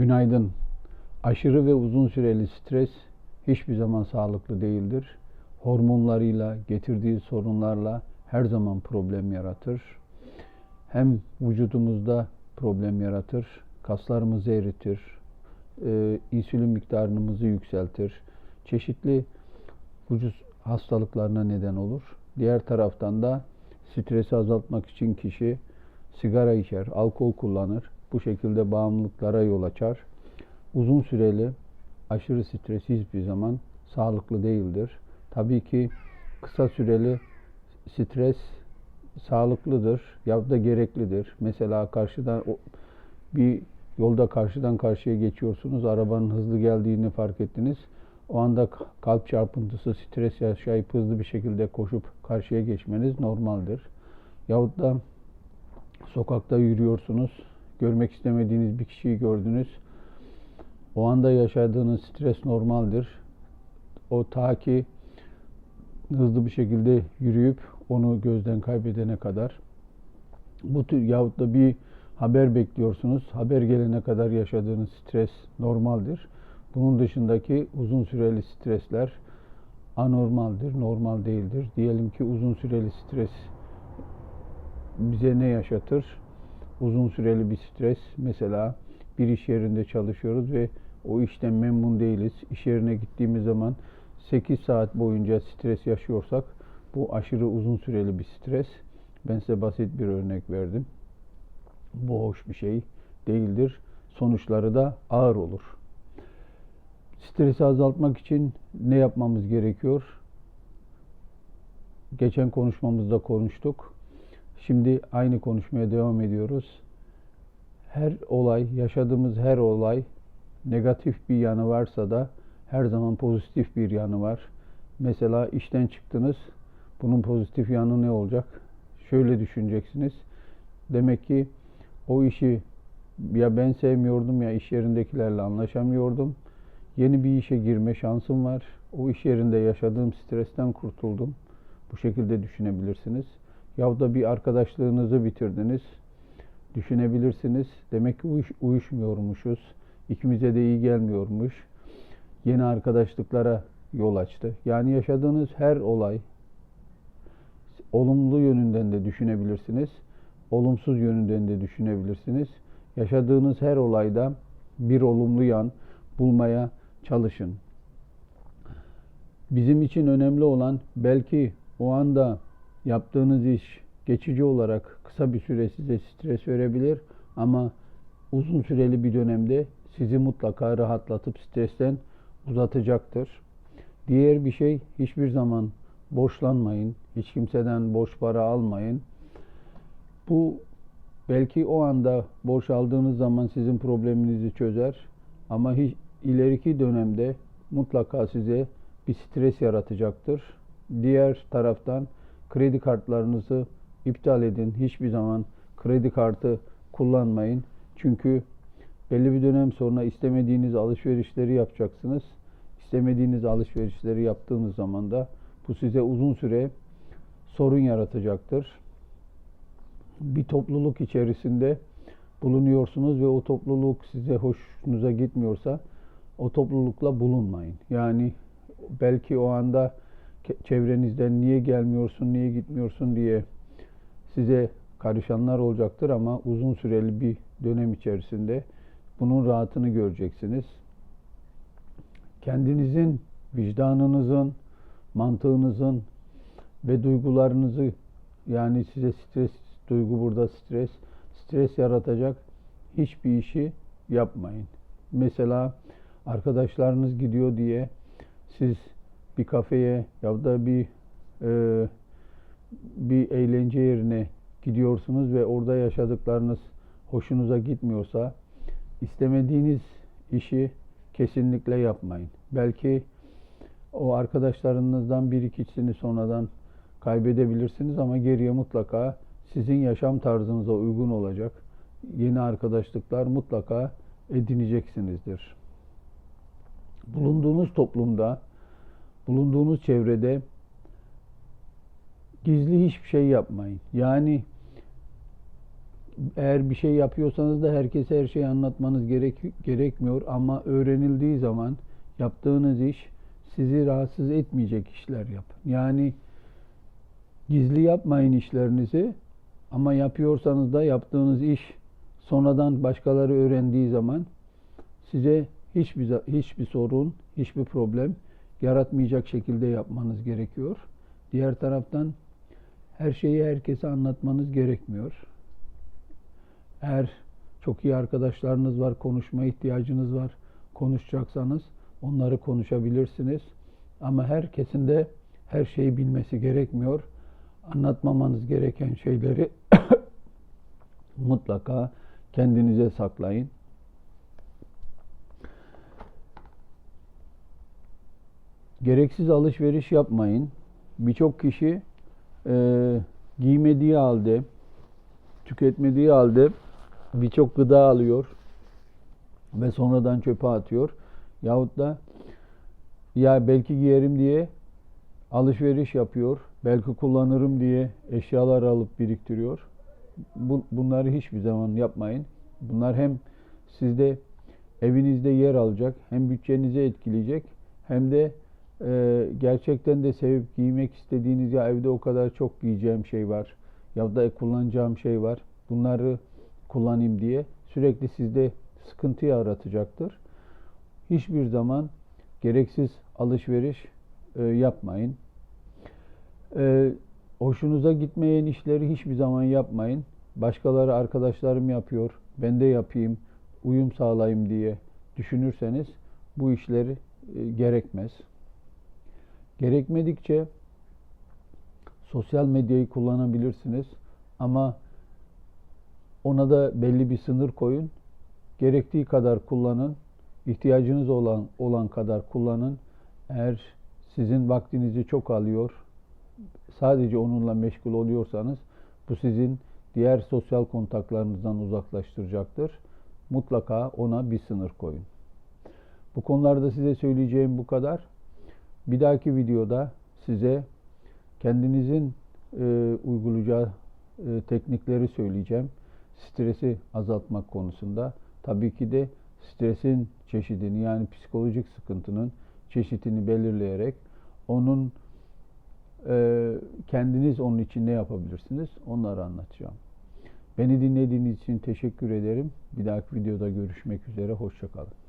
Günaydın. Aşırı ve uzun süreli stres hiçbir zaman sağlıklı değildir. Hormonlarıyla, getirdiği sorunlarla her zaman problem yaratır. Hem vücudumuzda problem yaratır, kaslarımızı eritir, e, insülin miktarımızı yükseltir, çeşitli vücut hastalıklarına neden olur. Diğer taraftan da stresi azaltmak için kişi sigara içer, alkol kullanır. Bu şekilde bağımlılıklara yol açar. Uzun süreli aşırı stres hiçbir zaman sağlıklı değildir. Tabii ki kısa süreli stres sağlıklıdır ya da gereklidir. Mesela karşıdan bir yolda karşıdan karşıya geçiyorsunuz. Arabanın hızlı geldiğini fark ettiniz. O anda kalp çarpıntısı, stres yaşayıp hızlı bir şekilde koşup karşıya geçmeniz normaldir. Yahut da sokakta yürüyorsunuz. Görmek istemediğiniz bir kişiyi gördünüz. O anda yaşadığınız stres normaldir. O ta ki hızlı bir şekilde yürüyüp onu gözden kaybedene kadar. Bu tür yahut da bir haber bekliyorsunuz. Haber gelene kadar yaşadığınız stres normaldir. Bunun dışındaki uzun süreli stresler anormaldir, normal değildir. Diyelim ki uzun süreli stres bize ne yaşatır? Uzun süreli bir stres. Mesela bir iş yerinde çalışıyoruz ve o işten memnun değiliz. İş yerine gittiğimiz zaman 8 saat boyunca stres yaşıyorsak bu aşırı uzun süreli bir stres. Ben size basit bir örnek verdim. Bu hoş bir şey değildir. Sonuçları da ağır olur. Stresi azaltmak için ne yapmamız gerekiyor? Geçen konuşmamızda konuştuk. Şimdi aynı konuşmaya devam ediyoruz. Her olay, yaşadığımız her olay negatif bir yanı varsa da her zaman pozitif bir yanı var. Mesela işten çıktınız. Bunun pozitif yanı ne olacak? Şöyle düşüneceksiniz. Demek ki o işi ya ben sevmiyordum ya iş yerindekilerle anlaşamıyordum. Yeni bir işe girme şansım var. O iş yerinde yaşadığım stresten kurtuldum. Bu şekilde düşünebilirsiniz. Ya da bir arkadaşlığınızı bitirdiniz. Düşünebilirsiniz. Demek ki uyuş, uyuşmuyormuşuz. İkimize de iyi gelmiyormuş. Yeni arkadaşlıklara yol açtı. Yani yaşadığınız her olay olumlu yönünden de düşünebilirsiniz. Olumsuz yönünden de düşünebilirsiniz. Yaşadığınız her olayda bir olumlu yan bulmaya çalışın. Bizim için önemli olan belki o anda yaptığınız iş geçici olarak kısa bir süre size stres verebilir ama uzun süreli bir dönemde sizi mutlaka rahatlatıp stresten uzatacaktır. Diğer bir şey hiçbir zaman borçlanmayın. Hiç kimseden borç para almayın. Bu belki o anda borç aldığınız zaman sizin probleminizi çözer ama hiç ileriki dönemde mutlaka size bir stres yaratacaktır. Diğer taraftan kredi kartlarınızı iptal edin. Hiçbir zaman kredi kartı kullanmayın. Çünkü belli bir dönem sonra istemediğiniz alışverişleri yapacaksınız. İstemediğiniz alışverişleri yaptığınız zaman da bu size uzun süre sorun yaratacaktır. Bir topluluk içerisinde bulunuyorsunuz ve o topluluk size hoşunuza gitmiyorsa o toplulukla bulunmayın. Yani belki o anda çevrenizden niye gelmiyorsun, niye gitmiyorsun diye size karışanlar olacaktır ama uzun süreli bir dönem içerisinde bunun rahatını göreceksiniz. Kendinizin, vicdanınızın, mantığınızın ve duygularınızı yani size stres, duygu burada stres, stres yaratacak hiçbir işi yapmayın. Mesela arkadaşlarınız gidiyor diye siz bir kafeye ya da bir e, bir eğlence yerine gidiyorsunuz ve orada yaşadıklarınız hoşunuza gitmiyorsa istemediğiniz işi kesinlikle yapmayın. Belki o arkadaşlarınızdan bir ikisini sonradan kaybedebilirsiniz ama geriye mutlaka sizin yaşam tarzınıza uygun olacak yeni arkadaşlıklar mutlaka edineceksinizdir. Bulunduğunuz toplumda, bulunduğunuz çevrede gizli hiçbir şey yapmayın. Yani eğer bir şey yapıyorsanız da herkese her şeyi anlatmanız gerek, gerekmiyor ama öğrenildiği zaman yaptığınız iş sizi rahatsız etmeyecek işler yapın. Yani gizli yapmayın işlerinizi ama yapıyorsanız da yaptığınız iş sonradan başkaları öğrendiği zaman size hiçbir hiçbir sorun, hiçbir problem yaratmayacak şekilde yapmanız gerekiyor. Diğer taraftan her şeyi herkese anlatmanız gerekmiyor. Eğer çok iyi arkadaşlarınız var, konuşma ihtiyacınız var, konuşacaksanız onları konuşabilirsiniz. Ama herkesin de her şeyi bilmesi gerekmiyor. Anlatmamanız gereken şeyleri mutlaka kendinize saklayın. Gereksiz alışveriş yapmayın. Birçok kişi e, giymediği halde, tüketmediği halde birçok gıda alıyor ve sonradan çöpe atıyor. Yahut da ya belki giyerim diye alışveriş yapıyor. Belki kullanırım diye eşyalar alıp biriktiriyor. Bu, bunları hiçbir zaman yapmayın. Bunlar hem sizde evinizde yer alacak, hem bütçenizi etkileyecek, hem de e, gerçekten de sevip giymek istediğiniz ya evde o kadar çok giyeceğim şey var ya da kullanacağım şey var. Bunları kullanayım diye sürekli sizde sıkıntı yaratacaktır. Hiçbir zaman gereksiz alışveriş e, yapmayın. E, hoşunuza gitmeyen işleri hiçbir zaman yapmayın. Başkaları arkadaşlarım yapıyor, ben de yapayım, uyum sağlayayım diye düşünürseniz bu işleri e, gerekmez. Gerekmedikçe sosyal medyayı kullanabilirsiniz ama ona da belli bir sınır koyun. Gerektiği kadar kullanın. ihtiyacınız olan olan kadar kullanın. Eğer sizin vaktinizi çok alıyor, sadece onunla meşgul oluyorsanız bu sizin diğer sosyal kontaklarınızdan uzaklaştıracaktır. Mutlaka ona bir sınır koyun. Bu konularda size söyleyeceğim bu kadar. Bir dahaki videoda size kendinizin e, uygulayacağı e, teknikleri söyleyeceğim. Stresi azaltmak konusunda. Tabii ki de stresin çeşidini yani psikolojik sıkıntının çeşitini belirleyerek onun e, kendiniz onun için ne yapabilirsiniz onları anlatacağım. Beni dinlediğiniz için teşekkür ederim. Bir dahaki videoda görüşmek üzere. Hoşçakalın.